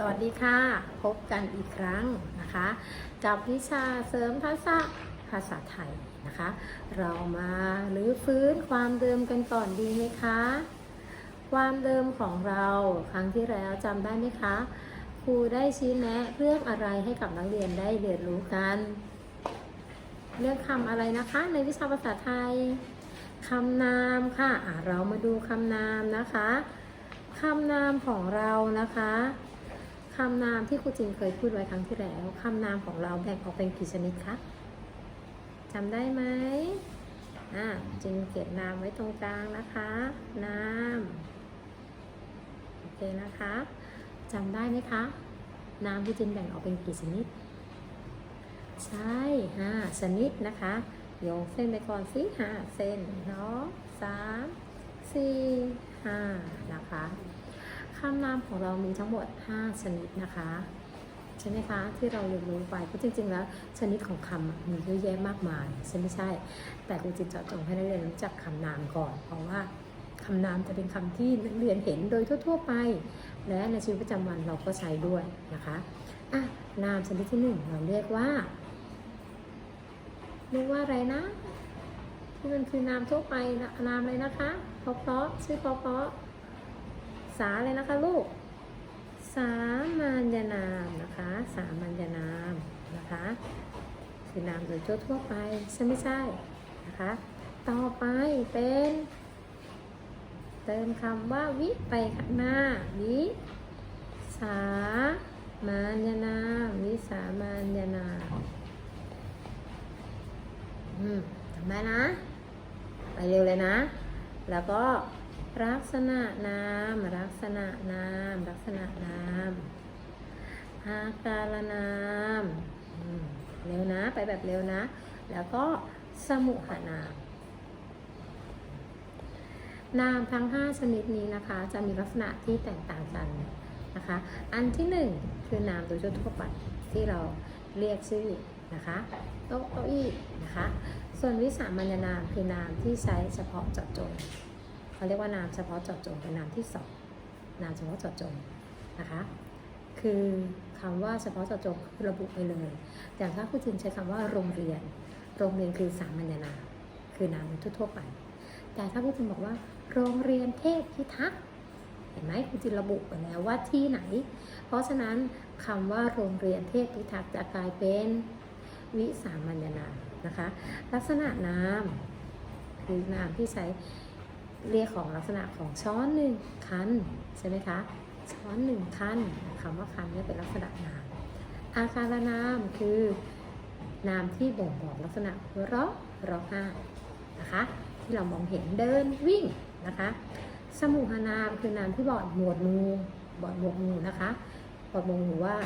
สวัสดีค่ะ พบกันอีกครั้งนะคะ กับวิชาเสริมทักษะภาษาไทยนะคะ เรามารื้อฟื้นความเดิมกันก่อนดีไหมคะ ความเดิมของเราครั้งที่แล้วจำได้ไหมคะ ครูได้ชี้แนะเรื่องอะไรให้กับนักเรียนได้เรียนรู้กัน เรื่องคำอะไรนะคะในวิชาภาษาไทยคำนามค่ะอะเรามาดูคำนามนะคะคำนามของเรานะคะ คำนามที่ครูจินเคยพูดไว้ครั้งที่แล้วคำนามของเราแบ่งออกเป็นกี่ชนิดคะจำได้ไหมอะจินเขียนนามไว้ตรงกลางนะคะ นามโอเคนะคะจำได้ไหมคะนามที่จินแบ่งออกเป็นกี่ชนิด ใช่ห้าชนิดนะคะโยงเส้นไปก่อนสิห้าเส้นเนาะสามสี่ห้านะคะ คำนามของเรามีทั้งหมด 5 ชนิดนะคะใช่ไหมคะที่เราเรียนรู้ไปเพราะจริง ๆ แล้ว ชนิดของคำมีเยอะแยะมากมายใช่ไม่ใช่ แต่ครูจิตเจาะจงให้นักเรียนรู้จักคำนามก่อน เพราะว่าคำนามจะเป็นคำที่นักเรียนเห็นโดยทั่ว ๆ ไป และในชีวิตประจำวันเราก็ใช้ด้วยนะคะอะนามชนิดที่หนึ่งเราเรียกว่าเรียกว่าอะไรนะที่มันคือนามทั่วไปนะนามอะไรนะคะเพราะเพราะชื่อเพราะเพราะ สาเลยนะคะลูก สามัญญนามนะคะ สามัญญนามนะคะ คือนามโดยทั่วไปใช่ไม่ใช่นะคะ ต่อไปเป็น เติมคำว่าวิไปข้างหน้า วิสามัญญนามวิสามัญญนามอืมจำได้นะ ไปเร็วเลยนะ แล้วก็ ลักษณะนาม ลักษณะนาม ลักษณะนามอาการนามเร็วนะไปแบบเร็วนะ แล้วก็สมุหนาม นามทั้ง 5 ชนิดนี้นะคะ จะมีลักษณะที่แตกต่างกันนะคะ อันที่หนึ่งคือนามโดยทั่วไปที่เราเรียกชื่อนะคะโต๊ะเก้าอี้นะคะ ส่วนวิสามัญนามคือนามที่ใช้เฉพาะเจาะจง เขาเรียกว่านามเฉพาะเจาะจงเป็นนามที่สองนามเฉพาะเจาะจงนะคะคือคำว่าเฉพาะเจาะจงระบุไปเลยอย่างถ้าคุณจินใช้คำว่าโรงเรียน โรงเรียนคือสามัญนามคือนามทั่วๆไป แต่ถ้าคุณจินบอกว่า โรงเรียนเทพพิทักษ์เห็นไหมคุณจินระบุไปแล้วว่าที่ไหน เพราะฉะนั้นคำว่าโรงเรียนเทพพิทักษ์จะกลายเป็นวิสามัญนามนะคะ ลักษณะนามคือนามที่ใช้ เรียกของลักษณะของช้อนหนึ่งคันใช่ไหมคะ ช้อนหนึ่งคันคำว่าคันเนี่ยเป็นลักษณะนาม อาการนามคือนามที่บ่งบอกลักษณะเร้อร้อห้านะคะ ที่เรามองเห็นเดินวิ่งนะคะ สมุหนามคือนามที่บอกหมวดหมู่บอกหมวดหมู่นะคะบอกหมวดหมู่ว่า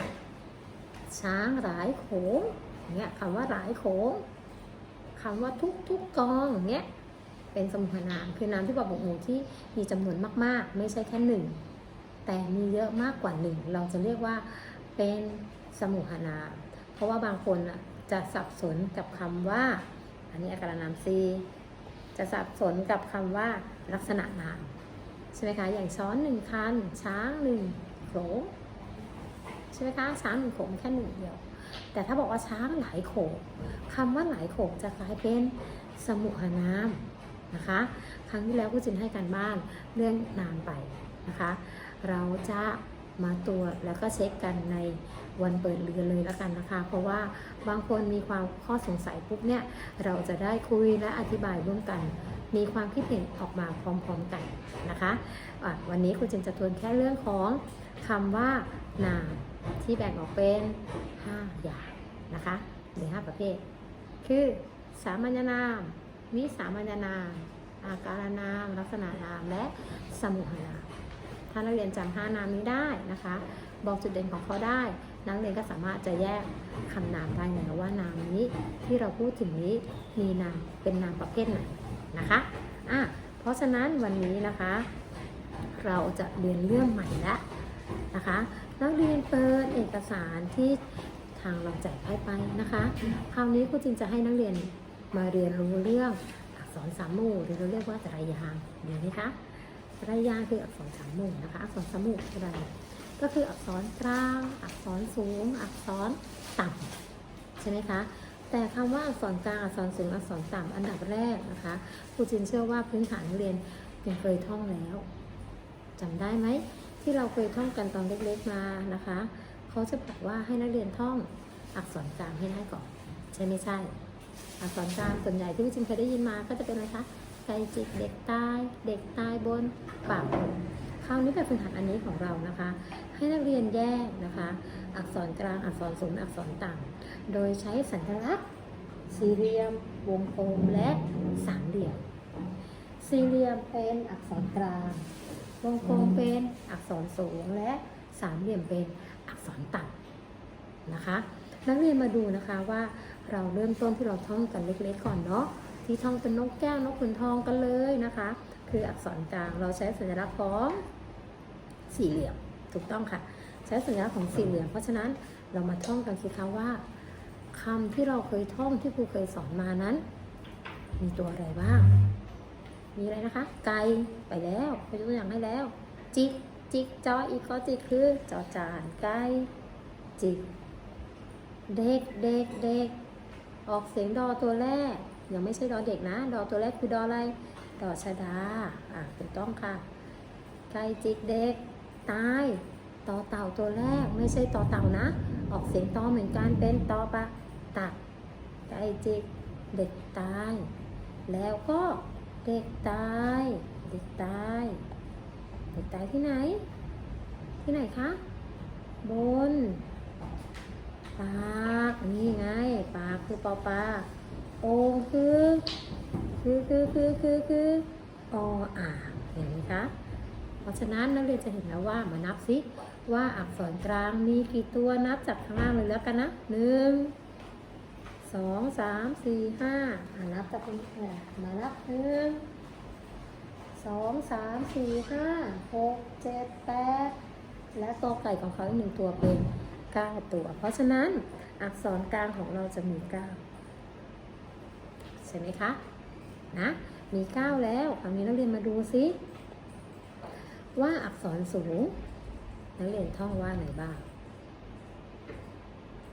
ช้างหลายโข่เงี้ยคำว่าหลายโขงคำว่าทุกทุกกองอย่างเงี้ย เป็นสมุหนามคือนามที่บอกหมวดหมู่ที่มีจำนวนมากๆ ไม่ใช่แค่หนึ่งแต่มีเยอะมากกว่าหนึ่งเราจะเรียกว่าเป็นสมุหนามเพราะว่าบางคนจะสับสนกับคำว่า อันนี้อาการนามซีจะสับสนกับคำว่าลักษณะนามใช่ไหมคะอย่างช้อนหนึ่งคันช้างหนึ่งโขลงใช่ไหมคะช้างหนึ่งโขลงแค่หนึ่งเดียว แต่ถ้าบอกว่าช้างหลายโขลงคำว่าหลายโขลงจะกลายเป็นสมุหนาม นะคะ ครั้งที่แล้วผู้จินให้การบ้านเรื่องนามไปนะคะ เราจะมาตรวจแล้วก็เช็คกันในวันเปิดเรียนเลยแล้วกันนะคะ เพราะว่าบางคนมีความข้อสงสัยปุ๊บเนี่ยเราจะได้คุยและอธิบายร่วมกัน มีความคิดเห็นออกมาพร้อมๆกันนะคะะวันนี้คุณจินจะทวนแค่เรื่องของคำว่านามที่แบ่งออกเป็น 5 อย่างนะคะหรือ5ประเภท คือสามัญนาม วิสามัญนาม อาการนาม ลักษณะนาม และสมุหนาม ถ้านักเรียนจำห้านามนี้ได้นะคะ บอกจุดเด่นของเขาได้ นักเรียนก็สามารถจะแยกคำนามได้แล้วว่านามนี้ที่เราพูดถึงนี้มีนามเป็นนามประเภทไหนนะคะอะเพราะฉะนั้นวันนี้นะคะ เราจะเรียนเรื่องใหม่แล้วนะคะนักเรียนเปิดเอกสารที่ทางเราแจกให้ไปนะคะ คราวนี้ครูจินจะให้นักเรียน มาเรียนรู้เรื่องอักษรสามหมู่หรือเราเรียกว่าตรายางเดีไหมคะตรายางคืออักษรสามหมู่นะคะ อักษรสามหมู่คืออะไร ก็คืออักษรกลาง อักษรสูง อักษรต่ำใช่ไหมคะ แต่คำว่าอักษรกลาง อักษรสูง อักษรต่ำอันดับแรกนะคะครูจินเชื่อว่าพื้นฐานเรียนยังเคยท่องแล้วจำได้ไหมที่เราเคยท่องกันตอนเล็กๆมานะคะ เขาจะบอกว่าให้นักเรียนท่องอักษรกลางให้ได้ก่อน ใช่ไม่ใช่ อักษรกลางส่วนใหญ่ที่พี่จินเคยได้ยินมาก็จะเป็นอะไรคะไก่จิกเด็กตายเด็กตายบนปากคนคราวนี้แบบฝึกหัดอันนี้ของเรานะคะ ให้นักเรียนแยกนะคะ อักษรกลางอักษรสูงอักษรต่ำโดยใช้สัญลักษณ์สี่เหลี่ยม วงกลมและสามเหลี่ยม สี่เหลี่ยมเป็นอักษรกลาง วงกลมเป็นอักษรสูงและสามเหลี่ยมเป็นอักษรต่ำนะคะ นักเรียนมาดูนะคะว่า เราเริ่มต้นที่เราท่องกันเล็กๆก่อนเนาะที่ท่องเป็นนกแก้วนกขุนทองกันเลยนะคะ คืออักษรกลางเราใช้สัญลักษณ์ของสี่เหลี่ยมถูกต้องค่ะ ใช้สัญลักษณ์ของสี่เหลี่ยมเพราะฉะนั้นเรามาท่องกันสิคะว่าคำที่เราเคยท่องที่ครูเคยสอนมานั้น มีตัวอะไรบ้าง มีอะไรนะคะ ไก่ไปแล้วไปยกตัวอย่างให้แล้ว จิกจิกจออีกก็จิกคือจอจานไก่จิกเด็กเด็กเด็ก ออกเสียงดอตัวแรก ยังไม่ใช่ดอเด็กนะ ดอตัวแรกคือดออะไร ดอชดา อะถูกต้องค่ะไก่จิกเด็ก ตาย ต่อเต่าตัวแรก ไม่ใช่ต่อเต่านะ ออกเสียงตอเหมือนกัน เป็นตอปะตักไก่จิก เด็กตาย แล้วก็เด็กตาย เด็กตาย เด็กตายที่ไหน ที่ไหนคะ บน ปากนี่ไง ปากคือปอปลาโองคือคือคือคือคือคือออ่างเห็นไหมคะเพราะฉะนั้นนักเรียนจะเห็นแล้วว่ามานับสิว่าอักษรกลางมีกี่ตัวนับจากข้างล่างเลยแล้วกันนะหนึ่งสองสามสี่ห้าอ่านับจากตรงนี้มานับหนึ่งสองสามสี่ห้าหกเจ็ดแปดและตัวไก่ของเขาอีกหนึ่งตัวเป็น 9 ตัว เพราะฉะนั้นอักษรกลางของเราจะมี 9 ใช่ไหมคะ นะ มี 9 แล้วคราวนี้นักเรียนมาดูซิ ว่าอักษรสูงนักเรียนท่องว่าไหนบ้าง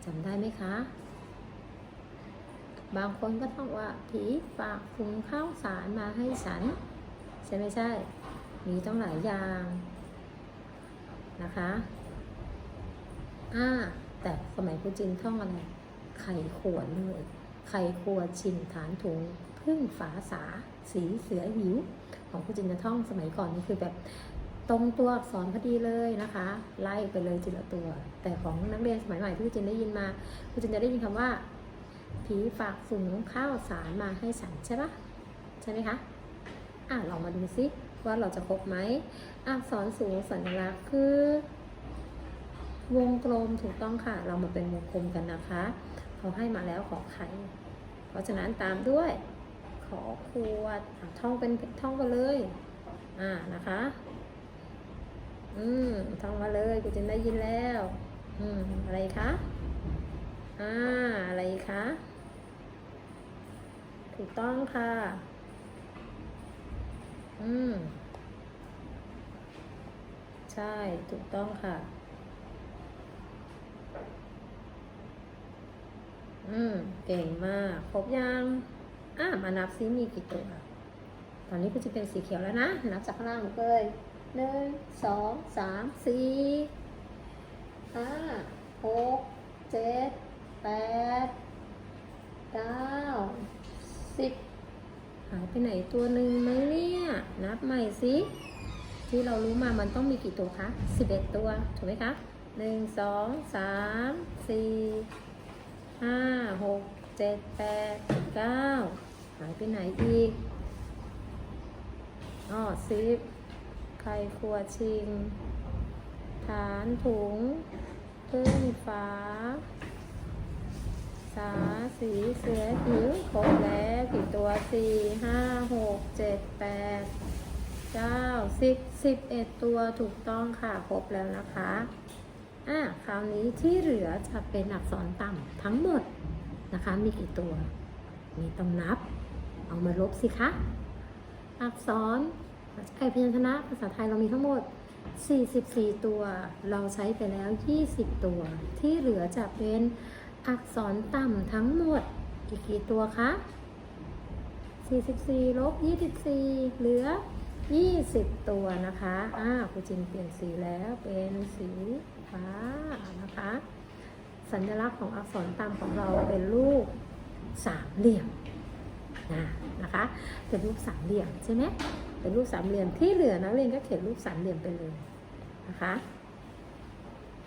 จำได้ไหมคะ บางคนก็ท่องว่าผีฝากถุงข้าวสารมาให้ฉัน ใช่ไม่ใช่ มีต้องหลายอย่างนะคะ อ่าแต่สมัยครูจินท่องอะไร ไข่ขวดเลยไข่ขวดชินฐานถุงพึ่งฝาสา สีเสือหิว ของครูจินจะท่องสมัยก่อนนี่คือแบบตรงตัวอักษรพอดีเลยนะคะ ไล่ไปเลยทีละตัว แต่ของนักเรียนสมัยใหม่ที่ครูจินได้ยินมาครูจินจะได้ยินคำว่า ผีฝากฝุ่งข้าวสารมาให้ฉันใช่ปะใช่ไหมคะอะลองมาดูซิว่าเราจะครบไหมอักษรสูงสัญลักษณ์คือ วงกลมถูกต้องค่ะ เรามาเป็นวงกลมกันนะคะเขาให้มาแล้วขอไข่เพราะฉะนั้นตามด้วย ขอขวดท่องเป็นท่องกันเลย อ่านะคะ อืมท่องมาเลยกูจะได้ยินแล้ว อืมอะไรคะอ่าอะไรคะถูกต้องค่ะ อืม ใช่ ถูกต้องค่ะ อืม เก่งมาก ครบยังอะมานับซิมีกี่ตัว ตอนนี้ก็จะเป็นสีเขียวแล้วนะ นับจากข้างล่างเลยหนึ่งสองสามสี่ห้าหกเจ็ดแปดเก้าสิบหายไปไหนตัวหนึ่งไหมเนี่ย นับใหม่สิที่เรารู้มามันต้องมีกี่ตัวคะสิบเอ็ดตัว ถูกไหมคะหนึ่งสองสามสี่ ห้าหกเจ็ดแปดเก้าหายไปไหนอีกอ๋อสิบไข่ขวชิง ฐานถุงพึ่งฝาสาสีเสือหิวครบแล้วกี่ตัวสี่ห้าหกเจ็ดแปดเก้าสิบสิบเอ็ดตัวถูกต้องค่ะ ครบแล้วนะคะ อะคราวนี้ที่เหลือจะเป็นอักษรต่ำทั้งหมดนะคะ มีกี่ตัว มีต้องนับ เอามาลบสิคะ อักษรไอพยัญชนะภาษาไทยเรามีทั้งหมด 44 ตัว เราใช้ไปแล้ว 20 ตัว ที่เหลือจะเป็นอักษรต่ำทั้งหมดอีกกี่ตัวคะ 44 ลบ 24 เหลือ 20 ตัวนะคะ อ่าครูจินเปลี่ยนสีแล้วเป็นสี ฟ้านะคะ สัญลักษณ์ของอักษรต่ำของเราเป็นรูปสามเหลี่ยมนะนะคะ เป็นรูปสามเหลี่ยมใช่ไหมเป็นรูปสามเหลี่ยมที่เหลือนักเรียนก็เขียนรูปสามเหลี่ยมไปเลยนะคะ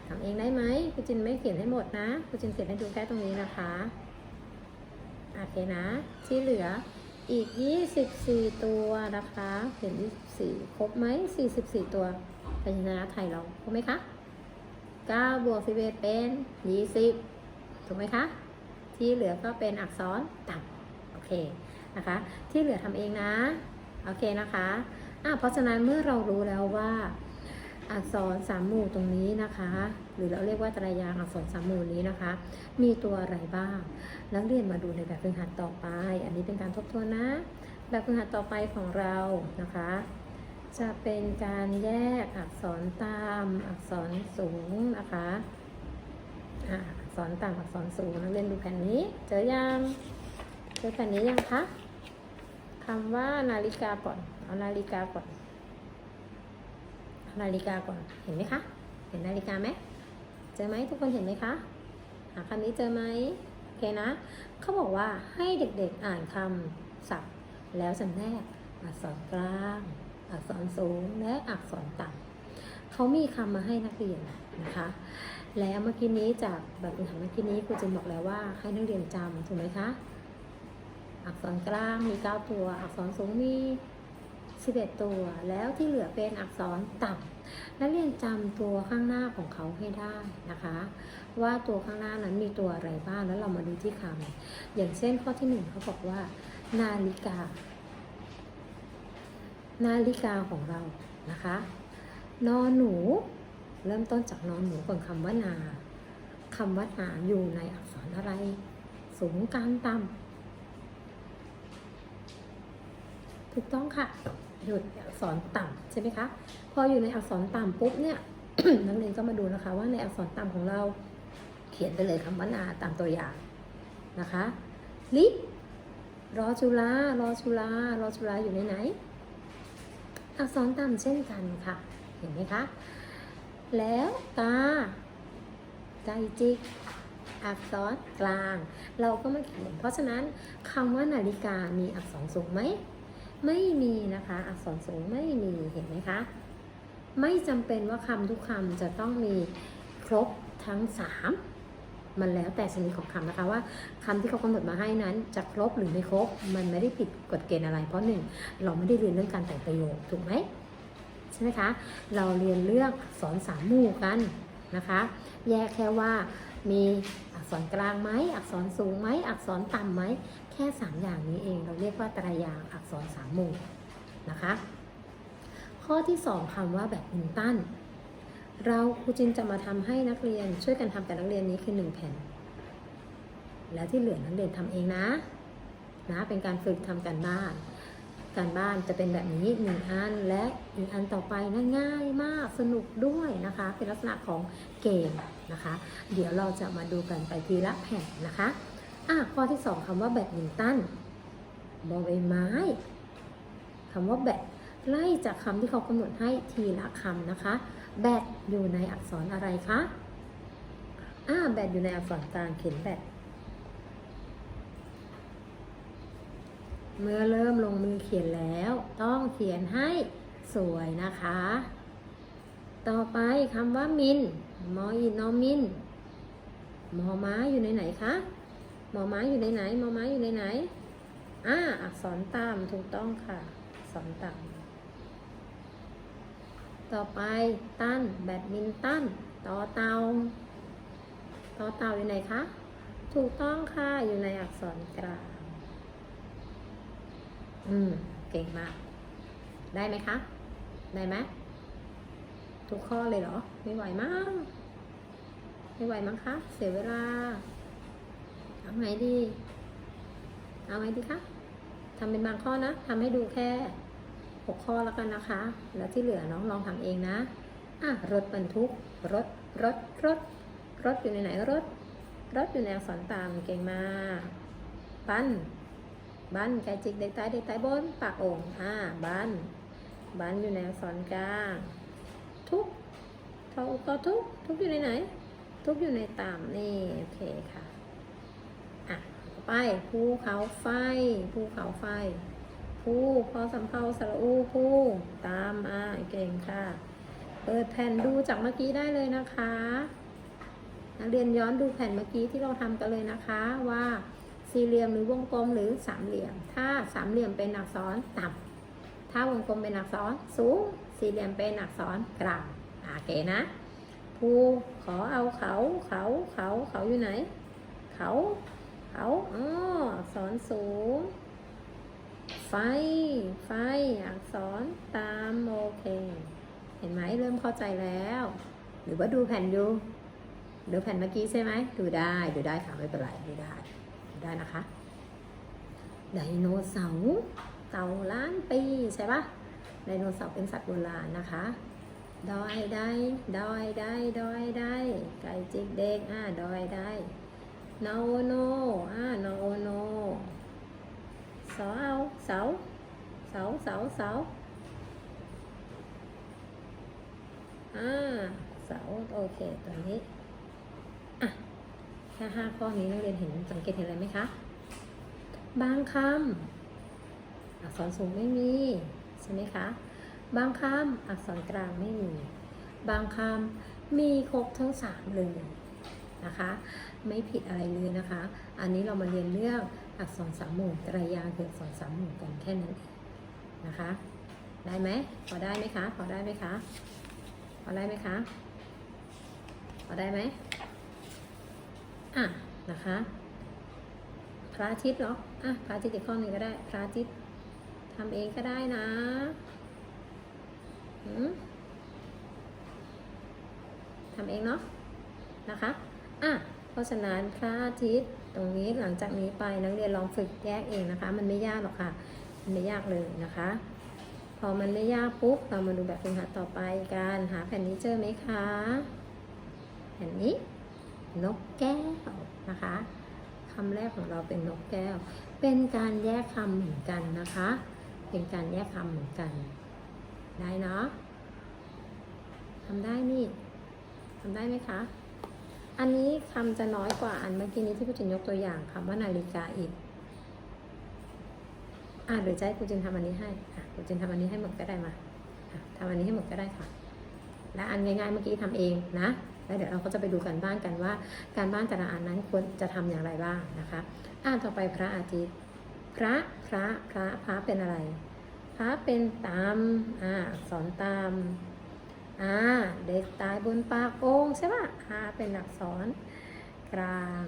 ทำเองได้ไหมครูจินไม่เขียนให้หมดนะครูจินเขียนให้ดูแค่ตรงนี้นะคะโอเคนะ ที่เหลืออีก 24 ตัวนะคะเขียน24 ครบไหม 44 ตัวพยัญชนะไทยเราครบไหมคะ 9 บวก 11 เป็น 20 ถูกไหมคะ ที่เหลือก็เป็นอักษรต่ำโอเคนะคะ ที่เหลือทำเองนะ โอเคนะคะอะเพราะฉะนั้นเมื่อเรารู้แล้วว่า อักษรสามหมู่ตรงนี้นะคะ หรือเราเรียกว่าตรายางอักษรสามหมู่นี้นะคะ มีตัวอะไรบ้าง นักเรียนมาดูในแบบฝึกหัดต่อไป อันนี้เป็นการทบทวนนะ แบบฝึกหัดต่อไปของเรานะคะ จะเป็นการแยกอักษรตามอักษรสูงนะคะอะอักษรต่ำอักษรสูงนักเรียนดูแผ่นนี้ เจอยังเจอแผ่นนี้ยังคะคำว่านาฬิกาก่อน เอานาฬิกาก่อนนาฬิกาก่อน เห็นไหมคะ เห็นนาฬิกาไหมเจอไหมทุกคนเห็นไหมคะหาคำนี้เจอไหมโอเคนะ เขาบอกว่าให้เด็กๆอ่านคำศัพท์ แล้วจำแนกอักษรกลาง อักษรสูงและอักษรต่ำเขามีคำมาให้นักเรียนนะคะ แล้วเมื่อกี้นี้จากแบบฝึกหัดเมื่อกี้นี้ครูจินบอกแล้วว่าให้นักเรียนจำถูกไหมคะ อักษรกลางมี 9 ตัว อักษรสูงมี11 ตัว แล้วที่เหลือเป็นอักษรต่ำนักเรียนจำตัวข้างหน้าของเขาให้ได้นะคะ ว่าตัวข้างหน้านั้นมีตัวอะไรบ้างแล้วเรามาดูที่คำอย่างเช่นข้อที่หนึ่งเขาบอกว่า นาฬิกา นาฬิกาของเรานะคะนอนหนู เริ่มต้นจากนอนหนูก่อนคำว่านาคำว่านาอยู่ในอักษรอะไร สูงกลางต่ำถูกต้องค่ะหยุดอักษรต่ำใช่ไหมคะพออยู่ในอักษรต่ำปุ๊บเนี่ยนักเรียนก็มาดูนะคะ ว่าในอักษรต่ำของเราเขียนไปเลยคำว่านาตามตัวอย่างนะคะลิรอจุฬารอจุฬารอจุฬาอยู่ในไหน อักษรต่ำเช่นกันค่ะ เห็นไหมคะ แล้วกาใจจิก อักษรกลาง เราก็มาเขียน เพราะฉะนั้นคำว่านาฬิกามีอักษรสูงไหม ไม่มีนะคะ อักษรสูงไม่มี เห็นไหมคะ ไม่จำเป็นว่าคำทุกคำจะต้องมีครบทั้งสาม มันแล้วแต่ชนิดของคำนะคะว่าคำที่เขากำหนดมาให้นั้นจะครบหรือไม่ครบ มันไม่ได้ผิดกฎเกณฑ์อะไร เพราะหนึ่งเราไม่ได้เรียนเรื่องการแต่งประโยคถูกไหมใช่ไหมคะเราเรียนเรื่องอักษรสามหมู่กันนะคะ แยกแค่ว่ามีอักษรกลางไหมอักษรสูงไหมอักษรต่ำไหมแค่สามอย่างนี้เอง เราเรียกว่าตรายางอักษรสามหมู่นะคะ ข้อที่สองคำว่าแบบมินตัน เราครูจินจะมาทำให้นักเรียนช่วยกันทำกับนักเรียนนี้คือหนึ่งแผ่น แล้วที่เหลือนักเรียนทำเองนะ นะเป็นการฝึกทำการบ้าน การบ้านจะเป็นแบบนี้หนึ่งอันและอีกอันต่อไปนะง่ายมากสนุกด้วยนะคะ เป็นลักษณะของเกมนะคะ เดี๋ยวเราจะมาดูกันไปทีละแผ่นนะคะอะข้อที่สองคำว่าแบดมินตันบอใบไม้คำว่าแบดไล่จากคำที่เขากำหนดให้ทีละคำนะคะ แบดอยู่ในอักษรอะไรคะอ่าแบดอยู่ในอักษรกลางเขียนแบดเมื่อเริ่มลงมือเขียนแล้ว ต้องเขียนให้สวยนะคะ ต่อไปคำว่ามินมออินนอมินมอม้าอยู่ในไหนคะมอม้าอยู่ในไหนมอม้าอยู่ในไหนอ่าอักษรตามถูกต้องค่ะอักษรตาม ต่อไปตั้นแบดมินตันต่อเตาต่อเตาอยู่ไหนคะ ถูกต้องค่ะ อยู่ในอักษรกลางอืม เก่งมาก ได้ไหมคะ ได้ไหมทุกข้อเลยเหรอ ไม่ไหวมั้งไม่ไหวมั้งคะ เสียเวลาเอาไงดี เอาไงดีคะทำเป็นบางข้อนะทำให้ดูแค่ หกข้อแล้วกันนะคะ แล้วที่เหลือน้องลองทำเองนะอะรถบรรทุก รถ รถ รถ รถอยู่ในไหนรถ รถอยู่ในอักษรตามเก่งมากบันบันไก่จิกเด็กตายเด็กตายบนปากโอ่งอ่าบันบันอยู่ในอักษรกลางทุกทออุกอทุกทุกอยู่ในไหน ทุกอยู่ในตามนี่โอเคค่ะอะไปภูเขาไฟภูเขาไฟ ภูพอสำเพาสระอูภูตามอ่าเก่งค่ะ เปิดแผ่นดูจากเมื่อกี้ได้เลยนะคะนักเรียนย้อนดูแผ่นเมื่อกี้ที่เราทำกันเลยนะคะว่าสี่เหลี่ยมหรือวงกลมหรือสามเหลี่ยม ถ้าสามเหลี่ยมเป็นอักษรต่ำถ้าวงกลมเป็นอักษรสูง สี่เหลี่ยมเป็นอักษรกลางโอเคนะภูขอเอาเขาเขาเขาเขาอยู่ไหน เขา เขาอ๋ออักษรสูง ไฟ ไฟ อักษรตามโอเค เห็นไหมเริ่มเข้าใจแล้ว หรือว่าดูแผ่นดู ดูแผ่นเมื่อกี้ใช่ไหม ดูได้ ดูได้ค่ะไม่เป็นไร ดูได้ ดูได้นะคะ ไดโนเสาร์เต่าล้านปีใช่ปะไดโนเสาร์เป็นสัตว์โบราณนะคะ ดอยได้ดอยได้ดอยได้ไก่จิกเด็กอ่าดอยได้โอโนอ่าโอโน เอาเสา เสา เสา เสา อ่า เสา โอเค ตัวนี้ อะ แค่ห้าข้อนี้นักเรียนเห็นสังเกตเห็นอะไรไหมคะ บางคำอักษรสูงไม่มี ใช่ไหมคะ บางคำอักษรกลางไม่มี บางคำมีครบทั้งสามเลยนะคะ ไม่ผิดอะไรเลยนะคะ อันนี้เรามาเรียนเรื่อง อักษรสามหมู่ไตรยางค์คืออักษรสามหมู่กันแค่นั้นเองนะคะ ได้ไหมพอได้ไหมคะพอได้ไหมคะพอได้ไหมคะพอได้ไหมอะนะคะพระอาทิตย์เหรออะพระอาทิตย์อีกข้อหนึ่งก็ได้ พระอาทิตย์ทำเองก็ได้นะหืมทำเองเนาะนะคะ อะ เพราะฉะนั้นพระอาทิตย์ ตรงนี้หลังจากนี้ไปนักเรียนลองฝึกแยกเองนะคะ มันไม่ยากหรอกค่ะ มันไม่ยากเลยนะคะ พอมันไม่ยากปุ๊บเรามาดูแบบฝึกหัดต่อไปกันหาแผ่นนี้เจอไหมคะแผ่นนี้ นกแก้วนะคะคำแรกของเราเป็นนกแก้ว เป็นการแยกคำเหมือนกันนะคะ เป็นการแยกคำเหมือนกัน ได้เนาะทำได้นี่ทำได้ไหมคะ อันนี้คำจะน้อยกว่าอันเมื่อกี้นี้ที่ครูจินยกตัวอย่างคำว่านาฬิกาอีกอะหรือจะให้ครูจินทำอันนี้ให้อะครูจินทำอันนี้ให้หมดก็ได้มาทำอันนี้ให้หมดก็ได้ค่ะ และอันง่ายๆเมื่อกี้ทำเองนะแล้วเดี๋ยวเราก็จะไปดูกันบ้านกันว่า การบ้านแต่ละอันนั้นควรจะทำอย่างไรบ้างนะคะอ่านต่อไปพระอาทิตย์พระพระพระพระเป็นอะไร พระเป็นตามอ่าอักษรตาม อ่าเด็กตายบนปากโอ่งใช่ปะอาเป็นอักษรกลาง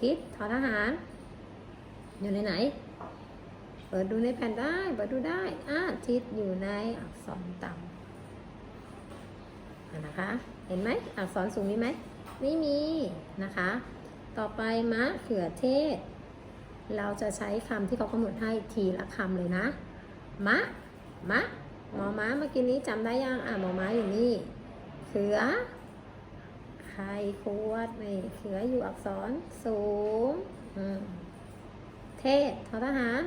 ทิศทอทหาร อยู่ในไหน เปิดดูในแผ่นได้ เปิดดูได้อ่าทิศอยู่ในอักษรต่ำนะคะ เห็นไหม อักษรสูงมีไหม ไม่มีนะคะ ต่อไปมะเขือเทศ เราจะใช้คำที่เขากำหนดให้ทีละคำเลยนะ มะ มะ หมอม้าเมื่อกี้นี้จำได้ยังอะหมอม้าอยู่นี่ เขือ ไข่ขวดนี่เขืออยู่อักษรสูงเทศทอทหาร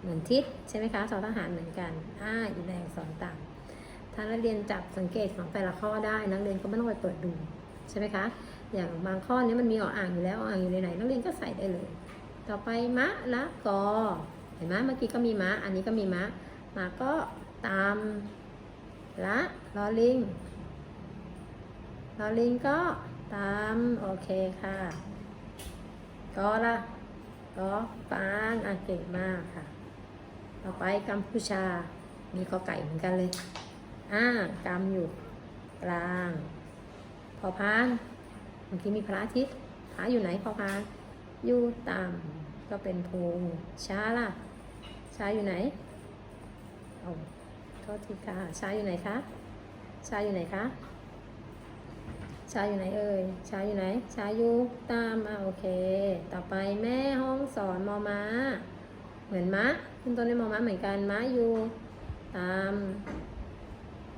เหมือนทิศใช่ไหมคะทอทหารเหมือนกัน อ่าอยู่ในอักษรต่ำถ้านักเรียนจับสังเกตของแต่ละข้อได้นักเรียนก็ไม่ต้องไปเปิดดูใช่ไหมคะ อย่างบางข้อนี้มันมีออ่างอยู่แล้วออ่างอยู่ในไหนนักเรียนก็ใส่ได้เลย ต่อไปมะละกอ เห็นไหมเมื่อกี้ก็มีมะ อันนี้ก็มีมะมาก็ ตามละลอลิงลอลิงก็ตามโอเคค่ะก็ละก็ฟางอะเก่งมากค่ะ ต่อไปกัมพูชา มีกอไก่เหมือนกันเลยอ่ากำอยู่กลาง พอพานเมื่อกี้มีพระอาทิตย์พระอยู่ไหนพอพานอยู่ต่ำก็เป็นภูช้าล่ะช้าอยู่ไหนเอา ทษทีค่ะช้าอยู่ไหนคะช้าอยู่ไหนคะช้าอยู่ไหนเอ่ยช้าอยู่ไหนช้าอยู่ตามอะโอเค ต่อไปแม่ห้องสอนมอม้า เหมือนมะขึ้นต้นด้วยมอม้าเหมือนกันมะอยู่ตาม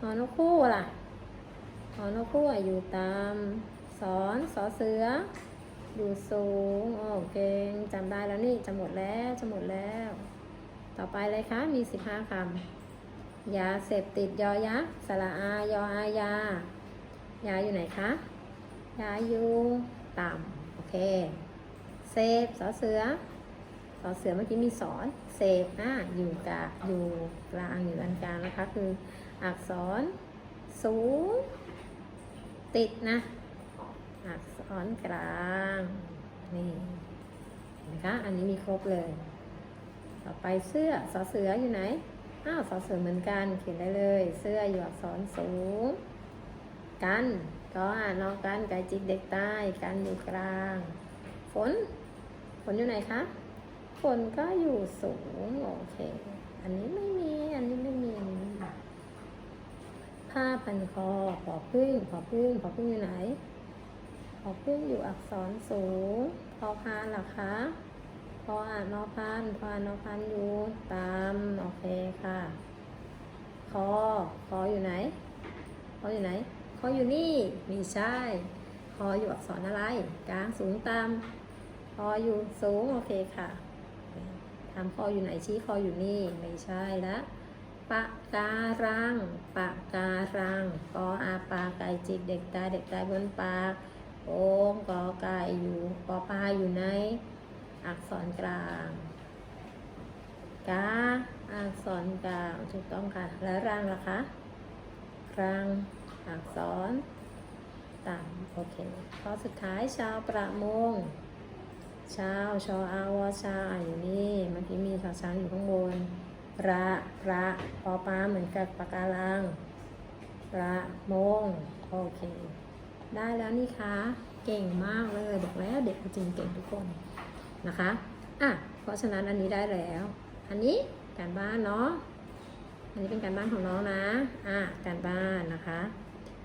นอนกคู่ล่ะอนกคู่อยู่ตามสอนสอเสือ อยู่สูงโอเก่งจำได้แล้วนี่จะหมดแล้วจะหมดแล้ว ต่อไปเลยคะมีสิบห้าคำ ยาเสพติดยอยักษ์สระอายออายายาอยู่ไหนคะ ยาอยู่ต่ำโอเค เสพสอเสือสอเสือเมื่อกี้มีสอนเสพอะอยู่กะอยู่กลางอยู่อันกลางนะคะคืออักษรสูงติดนะ อักษรกลางนี่นะคะอันนี้มีครบเลย ต่อไปเสื้อสอเสืออยู่ไหน อ้าวสอเสือเหมือนกันเขียนได้เลย เสื้ออยู่อักษรสูง กันก็อ่านนอกกันไก่จิกเด็กใต้กันอยู่กลาง ฝน ฝนอยู่ไหนคะ ฝนก็อยู่สูง โอเค อันนี้ไม่มี อันนี้ไม่มีผ้าพันคอผอพึ่งผอพึ่งผอพึ่งอยู่ไหนผอพึ่งอยู่อักษรสูงพอพานหรอคะ ออ่านนอพันพออ่านนอพันอยู่ตามโอเคค่ะคอคออยู่ไหนคออยู่ไหนคออยู่นี่ไม่ใช่คออยู่อักษรอะไร กลางสูงตามคออยู่สูงโอเคค่ะทำคออยู่ไหนชี้คออยู่นี่ไม่ใช่ละปะการังปะการังปออาปาไก่จิกเด็กตายเด็กตายบนปากโอ่งกอไก่อยู่ปอปลาอยู่ใน ษรกลางกาอักษรกลางถูกต้องค่ะ แล้วรังล่ะคะรังอักษรต่ำโอเคข้อสุดท้ายชาวประมงชาวชออาวชาอยู่นี่เมื่อกี้มีชาวช้างอยู่ข้างบนระระปอปลาเหมือนกับปากการังระมงโอเค ได้แล้วนี่คะ เก่งมากเลย บอกแล้วเด็กจริงเก่งทุกคน นะคะ อะ เพราะฉะนั้นอันนี้ได้แล้ว อันนี้การบ้านเนาะ อันนี้เป็นการบ้านของน้องนะ อะ การบ้านนะคะ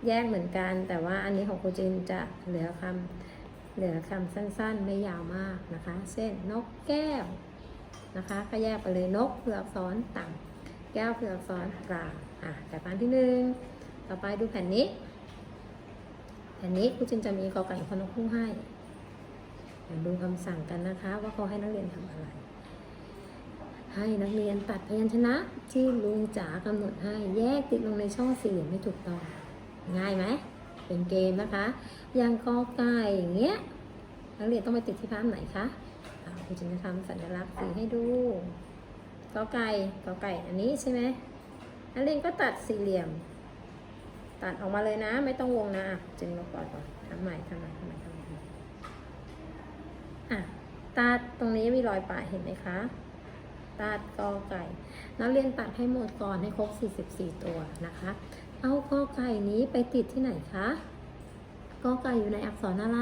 แยกเหมือนกัน แต่ว่าอันนี้ของครูจินจะเหลือคำเหลือคำสั้นๆ ไม่ยาวมากนะคะ เช่นนกแก้วนะคะก็แยกไปเลยนกเผือกซ้อนต่ำแก้วเผือกซ้อนกลางอะการบ้านที่หนึ่งต่อไปดูแผ่นนี้ แผ่นนี้ครูจินจะมีกอไก่พนกคู่ให้ ดูคำสั่งกันนะคะ ว่าเขาให้นักเรียนทำอะไร ให้นักเรียนตัดพยัญชนะ ที่ลุงจ๋ากำหนดให้แยกติดลงในช่องสี่เหลี่ยมให้ถูกต้อง ง่ายไหม เป็นเกมนะคะ อย่างกอไก่อย่างเงี้ย นักเรียนต้องไปติดที่ภาพไหนคะครูจะทำสัญลักษณ์สีให้ดูกอไก่กอไก่อันนี้ใช่ไหมนักเรียนก็ตัดสี่เหลี่ยม ตัดออกมาเลยนะ ไม่ต้องวงนะจึงลบก่อนก่อนทำใหม่ทำใหม่ทำใหม่ อะตัดตรงนี้มีรอยปะเห็นไหมคะตัดกอไก่นักเรียนตัดให้หมดก่อนให้ครบ 44 ตัวนะคะ เอากอไก่นี้ไปติดที่ไหนคะกอไก่อยู่ในอักษรอะไร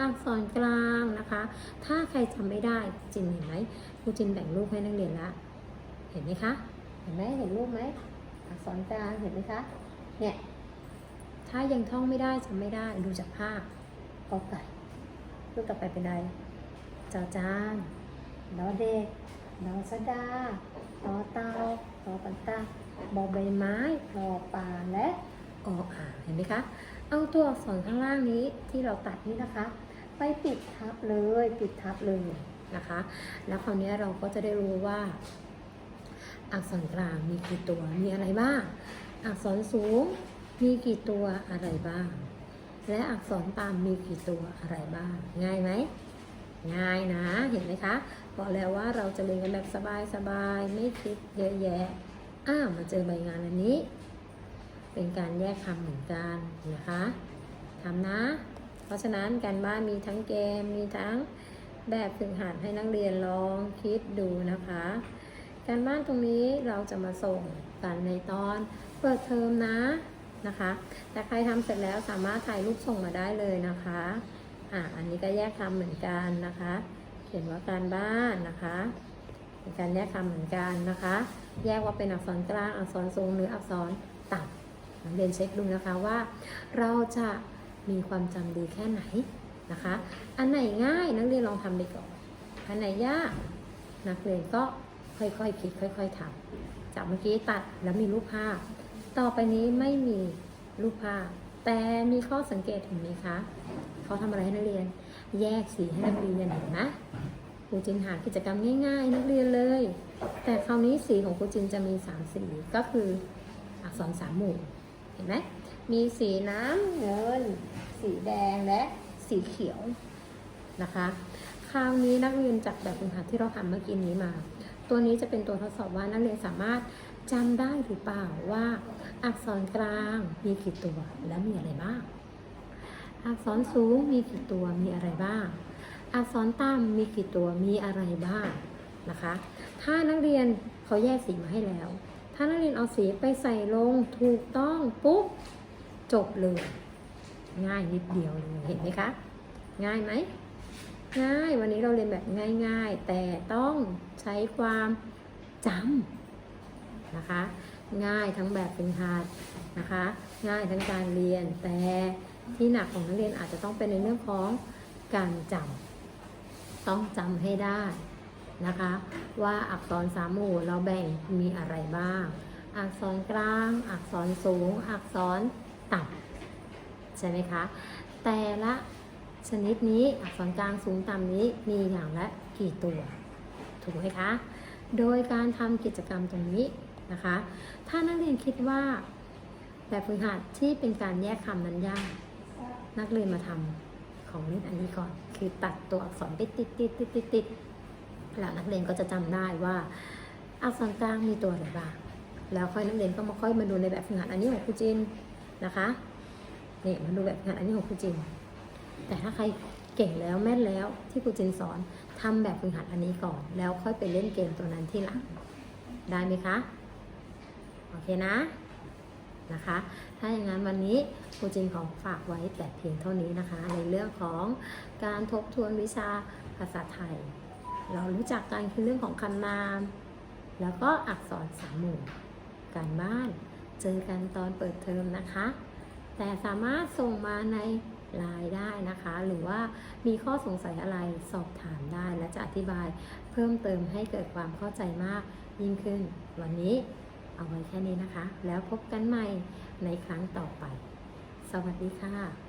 อักษรกลางนะคะ ถ้าใครจำไม่ได้จินเห็นไหมครูจินแบ่งรูปให้นักเรียนละเห็นไหมคะ เห็นไหมเห็นรูปไหมอักษรกลางเห็นไหมคะเนี่ยถ้ายังท่องไม่ได้จำไม่ได้ดูจากภาพกอไก่ รูปต่อไปเป็นอะไรจอจานดอเด็กดอสดาตอเตาตอปันตาบอใบไม้รอปลาและออ่างเห็นไหมคะ เอาตัวอักษรข้างล่างนี้ที่เราตัดนี่นะคะ ไปปิดทับเลยปิดทับเลยนะคะ แล้วคราวนี้เราก็จะได้รู้ว่า อักษรกลางมีกี่ตัวมีอะไรบ้าง อักษรสูงมีกี่ตัวอะไรบ้าง และอักษรต่ำมีกี่ตัวอะไรบ้าง ง่ายไหม ง่ายนะ เห็นไหมคะ บอกแล้วว่าเราจะเรียนกันแบบสบายๆ ไม่คิดเยอะแยะ อ้าวมาเจอใบงานอันนี้ เป็นการแยกคำเหมือนกันนะคะทำนะ เพราะฉะนั้นการบ้านมีทั้งเกม มีทั้งแบบฝึกหัดให้นักเรียนลองคิดดูนะคะ การบ้านตรงนี้เราจะมาส่งกันในตอนเปิดเทอมนะ นะคะ แต่ใครทำเสร็จแล้วสามารถถ่ายรูปส่งมาได้เลยนะคะ อะอันนี้ก็แยกคำเหมือนกันนะคะ เขียนว่าการบ้านนะคะเป็นการแยกคำเหมือนกันนะคะ แยกว่าเป็นอักษรกลางอักษรสูงหรืออักษรต่ำเรียนเช็คดูนะคะว่า เราจะมีความจำดีแค่ไหนนะคะ อันไหนง่ายนักเรียนลองทำไปก่อน อันไหนยากนักเรียนก็ค่อยๆคิดค่อย ๆทำจากเมื่อกี้ตัดแล้วมีรูปภาพ ต่อไปนี้ไม่มีรูปภาพ แต่มีข้อสังเกตเห็นไหมคะเขาทำอะไรให้นักเรียน แยกสีให้นักเรียนเห็นไหมครูจินหากิจกรรมง่าย ๆ นักเรียนเลย แต่คราวนี้สีของครูจินจะมีสามสีก็คืออักษรสามหมู่เห็นไหมมีสีน้ำเงิน สีแดงและสีเขียวนะคะ คราวนี้นักเรียนจากแบบฝึกหัดที่เราทำเมื่อกี้นี้มา ตัวนี้จะเป็นตัวทดสอบว่านักเรียนสามารถจำได้หรือเปล่าว่า อักษรกลางมีกี่ตัวและมีอะไรบ้าง อักษรสูงมีกี่ตัวมีอะไรบ้าง อักษรต่ำมีกี่ตัวมีอะไรบ้างนะคะ ถ้านักเรียนเขาแยกสีมาให้แล้ว ถ้านักเรียนเอาสีไปใส่ลงถูกต้องปุ๊บจบเลย ง่ายนิดเดียวเลยเห็นไหมคะ ง่ายไหมง่ายวันนี้เราเรียนแบบง่าย ๆ แต่ต้องใช้ความจำนะคะ ง่ายทั้งแบบเป็นหัดนะคะ ง่ายทั้งการเรียน แต่ที่หนักของนักเรียนอาจจะต้องเป็นในเรื่องของการจำต้องจำให้ได้นะคะ ว่าอักษรสามหมู่เราแบ่งมีอะไรบ้าง อักษรกลาง อักษรสูง อักษรต่ำใช่ไหมคะ แต่ละชนิดนี้อักษรกลางสูงต่ำนี้มีอย่างละกี่ตัว ถูกไหมคะ โดยการทำกิจกรรมตรงนี้ นะคะ ถ้านักเรียนคิดว่า แบบฝึกหัดที่เป็นการแยกคำนั้นยาก นักเรียนมาทำของเล่นอันนี้ก่อน คือตัดตัวอักษรติดติดติดติดติดติดแล้วนักเรียนก็จะจำได้ว่าอักษรกลางมีตัวอะไรบ้าง แล้วค่อยนักเรียนก็มาค่อยมาดูในแบบฝึกหัดอันนี้ของครูจินนะคะนี่มาดูแบบฝึกหัดอันนี้ของครูจิน แต่ถ้าใครเก่งแล้วแม่นแล้วที่ครูจินสอนทำแบบฝึกหัดอันนี้ก่อน แล้วค่อยไปเล่นเกมตัวนั้นที่หลัง ได้ไหมคะ โอเคนะนะคะ ถ้าอย่างนั้นวันนี้ครูจินขอฝากไว้แต่เพียงเท่านี้นะคะ ในเรื่องของการทบทวนวิชาภาษาไทย เรารู้จักกันคือเรื่องของคำนาม แล้วก็อักษรสามหมู่การบ้าน เจอกันตอนเปิดเทอมนะคะ แต่สามารถส่งมาในไลน์ได้นะคะ หรือว่ามีข้อสงสัยอะไรสอบถามได้และจะอธิบายเพิ่มเติมให้เกิดความเข้าใจมากยิ่งขึ้น วันนี้ เอาไว้แค่นี้นะคะ แล้วพบกันใหม่ในครั้งต่อไป สวัสดีค่ะ